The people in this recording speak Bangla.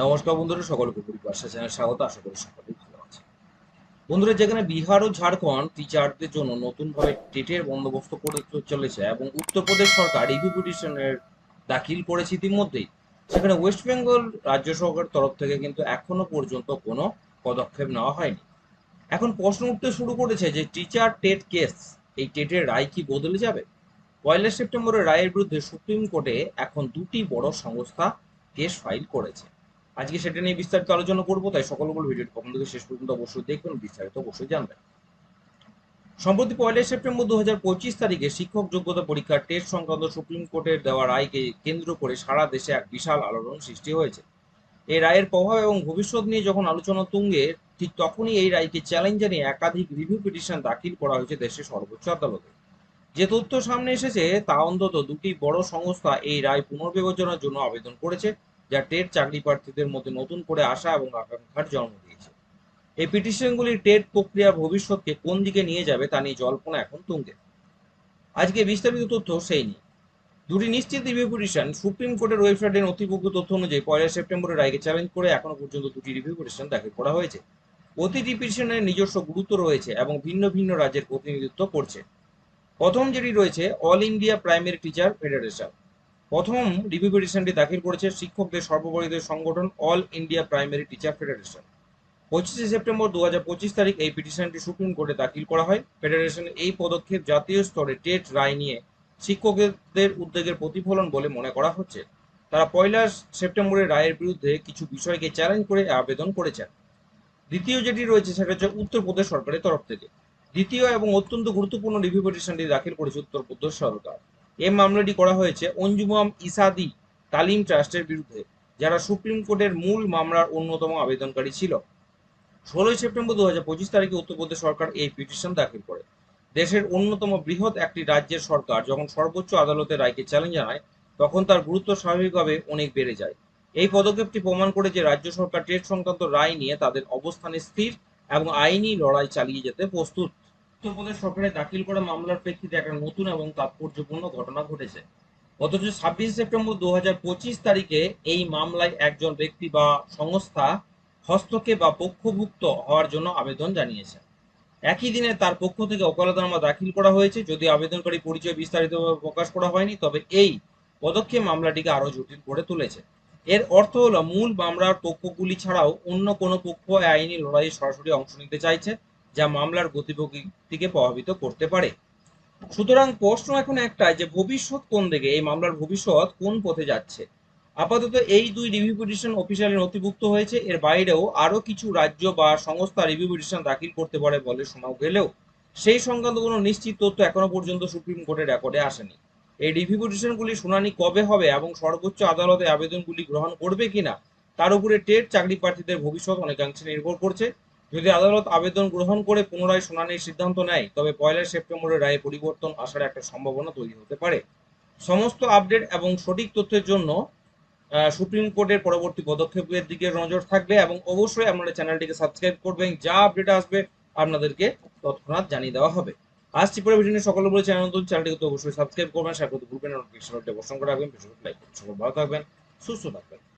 নমস্কার বন্ধুরা, সকলকে চ্যানেল স্বাগত। আশা করি সকলেই ভালো আছে বন্ধুরা, যেখানে বিহার ও ঝাড়খণ্ড টিচারদের জন্য নতুনভাবে টেটের বন্দোবস্ত করে চলেছে এবং উত্তরপ্রদেশ সরকার রিভিউ পিটিশনের দাখিল করেছে ইতিমধ্যেই, সেখানে ওয়েস্ট বেঙ্গল রাজ্য সরকারের তরফ থেকে কিন্তু এখনও পর্যন্ত কোনো পদক্ষেপ নেওয়া হয়নি। এখন প্রশ্ন উঠতে শুরু করেছে যে, টিচার টেট কেস, এই টেটের রায় কি বদলে যাবে? পয়লা সেপ্টেম্বরের রায়ের বিরুদ্ধে সুপ্রিম কোর্টে এখন দুটি বড় সংস্থা কেস ফাইল করেছে। আজকে সেটা নিয়ে বিস্তারিত আলোচনা করব, তাই সকল সকল ভিডিওটি প্রথম থেকে শেষ পর্যন্ত অবশ্যই দেখবেন বিস্তারিত অবশ্যই জানবেন। সম্প্রতি পয়লা সেপ্টেম্বর দু হাজার পঁচিশ তারিখে শিক্ষক যোগ্যতা পরীক্ষার টেস্ট সংক্রান্ত সুপ্রিম কোর্টের দেওয়া রায়কে কেন্দ্র করে সারা দেশে এক বিশাল আলোড়ন সৃষ্টি হয়েছে। এই রায়ের প্রভাব এবং ভবিষ্যৎ নিয়ে যখন আলোচনা তুঙ্গে, ঠিক তখনই এই রায়কে চ্যালেঞ্জ জানিয়ে একাধিক রিভিউ পিটিশন দাখিল করা হয়েছে দেশের সর্বোচ্চ আদালতে। যে তথ্য সামনে এসেছে, তা অন্তত দুটি বড় সংস্থা এই রায় পুনর্বিবেচনার জন্য আবেদন করেছে। যা টেট চাকরি প্রার্থীদের মধ্যে নতুন করে আশা এবং আকাঙ্ক্ষার জন্ম দিয়েছে। এই পিটিশনগুলি টেট প্রক্রিয়ার ভবিষ্যৎকে কোন দিকে নিয়ে যাবে তা নিয়ে জল্পনা এখন তুঙ্গে। আজকে বিস্তারিত তথ্য সেই নিয়ে। দুটি নিশ্চিত রিভিউ পিটিশন সুপ্রিম কোর্টের ওয়েবসাইটে নথিভুক্ত তথ্য অনুযায়ী পয়লা সেপ্টেম্বরের রায়কে চ্যালেঞ্জ করে এখনও পর্যন্ত দুটি রিভিউ পিটিশন দাখিল করা হয়েছে। প্রতিটি পিটিশনের নিজস্ব গুরুত্ব রয়েছে এবং ভিন্ন ভিন্ন রাজ্যের প্রতিনিধিত্ব করছে। প্রথম যেটি রয়েছে All India Primary Teacher Federation প্রথম রিভিউ পিটিশনটি দাখিল করেছে শিক্ষকদের সর্বপরিদের সংগঠন All India Primary Teacher Federation পঁচিশে সেপ্টেম্বর দু হাজার পঁচিশ তারিখ এই পিটিশনটি সুপ্রিম কোর্টে দাখিল করা হয়। ফেডারেশনের এই পদক্ষেপ জাতীয় স্তরে টেট রায় নিয়ে শিক্ষকদের উদ্যোগের প্রতিফলন বলে মনে করা হচ্ছে। তারা পয়লা সেপ্টেম্বরের রায়ের বিরুদ্ধে কিছু বিষয়কে চ্যালেঞ্জ করে আবেদন করেছেন। দ্বিতীয় যেটি রয়েছে সেটা হচ্ছে উত্তরপ্রদেশ সরকারের তরফ থেকে। দ্বিতীয় এবং অত্যন্ত গুরুত্বপূর্ণ রিভিউ পিটিশনটি দাখিল করেছে উত্তরপ্রদেশ সরকার। এই মামলাটি করা হয়েছে অঞ্জুমাম ইসাদি তালিম ট্রাস্টের বিরুদ্ধে, যারা সুপ্রিম কোর্টের মূল মামলার অন্যতম আবেদনকারী ছিল। ষোলোই সেপ্টেম্বর দু হাজার পঁচিশ তারিখে উত্তরপ্রদেশ সরকার এই পিটিশন দাখিল করে। দেশের অন্যতম বৃহৎ একটি রাজ্যের সরকার যখন সর্বোচ্চ আদালতের রায়কে চ্যালেঞ্জ জানায়, তখন তার গুরুত্ব স্বাভাবিকভাবে অনেক বেড়ে যায়। এই পদক্ষেপটি প্রমাণ করে যে রাজ্য সরকার টেট সংক্রান্ত রায় নিয়ে তাদের অবস্থানে স্থির এবং আইনি লড়াই চালিয়ে যেতে প্রস্তুত। উত্তরপ্রদেশ সরকারের দাখিল করা মামলার প্রেক্ষিতে একটা নতুন এবং তাৎপর্যপূর্ণ ঘটনা ঘটেছে। অথচ ছাব্বিশে সেপ্টেম্বর দু তারিখে এই মামলায় একজন ব্যক্তি বা সংস্থা হস্তক্ষেপ বা পক্ষভুক্ত হওয়ার জন্য আবেদন জানিয়েছে। একই দিনে তার পক্ষ থেকে ওকালতনামা দাখিল করা হয়েছে। যদি আবেদনকারী পরিচয় বিস্তারিতভাবে প্রকাশ করা হয়নি, তবে এই পদক্ষেপ মামলাটিকে আরও জটিল করে তুলেছে। এর অর্থ হলো, মূল মামলার পক্ষগুলি ছাড়াও অন্য কোনো পক্ষ আইনি লড়াইয়ে সরাসরি অংশ নিতে চাইছে। যা মামলার গতিপ্রকৃতিকে প্রভাবিত করতে পারে। সুতরাং প্রশ্ন এখন একটাই যে ভবিষ্যৎ কোন দিকে, এই মামলার ভবিষ্যৎ কোন পথে যাচ্ছে? আপাতত এই দুই রিভিউ পিটিশন অফিসিয়ালি নথিভুক্ত হয়েছে, এর বাইরেও আরও কিছু রাজ্য বা সংস্থা রিভিউ পিটিশন দাখিল করতে পারে বলে শোনা গেলেও, সেই সংক্রান্ত কোনো নিশ্চিত তথ্য এখনও পর্যন্ত সুপ্রিম কোর্টের রেকর্ডে আসেনি। এই রিভিউ পিটিশনগুলি শুনানি কবে হবে এবং সর্বোচ্চ আদালতে আবেদনগুলি গ্রহণ করবে কিনা, তার উপরে টেট চাকরি প্রার্থীদের ভবিষ্যৎ অনেকাংশে নির্ভর করছে। যদি আদালত আবেদন গ্রহণ করে পুনরায় শুনানির সিদ্ধান্ত নেয়, তবে পয়লা সেপ্টেম্বরের রায়ে পরিবর্তন আসার একটা সম্ভাবনা তৈরি হতে পারে। সমস্ত আপডেট এবং সঠিক তথ্যের জন্য সুপ্রিম কোর্টের পরবর্তী পদক্ষেপের দিকে নজর থাকবে এবং অবশ্যই আপনারা চ্যানেলটিকে সাবস্ক্রাইব করবেন। যা আপডেট আসবে, আপনাদেরকে তৎক্ষণাৎ জানিয়ে দেওয়া হবে। আজকে পরে ভিডিও সকলে বলে চ্যানেল নতুন, চ্যানেলটিকে তো অবশ্যই সাবস্ক্রাইব করবেন। শেয়ার করতে ভুলবেন নোটিফিকেশন রাখবেন। সকল ভালো থাকবেন, সুস্থ থাকবেন।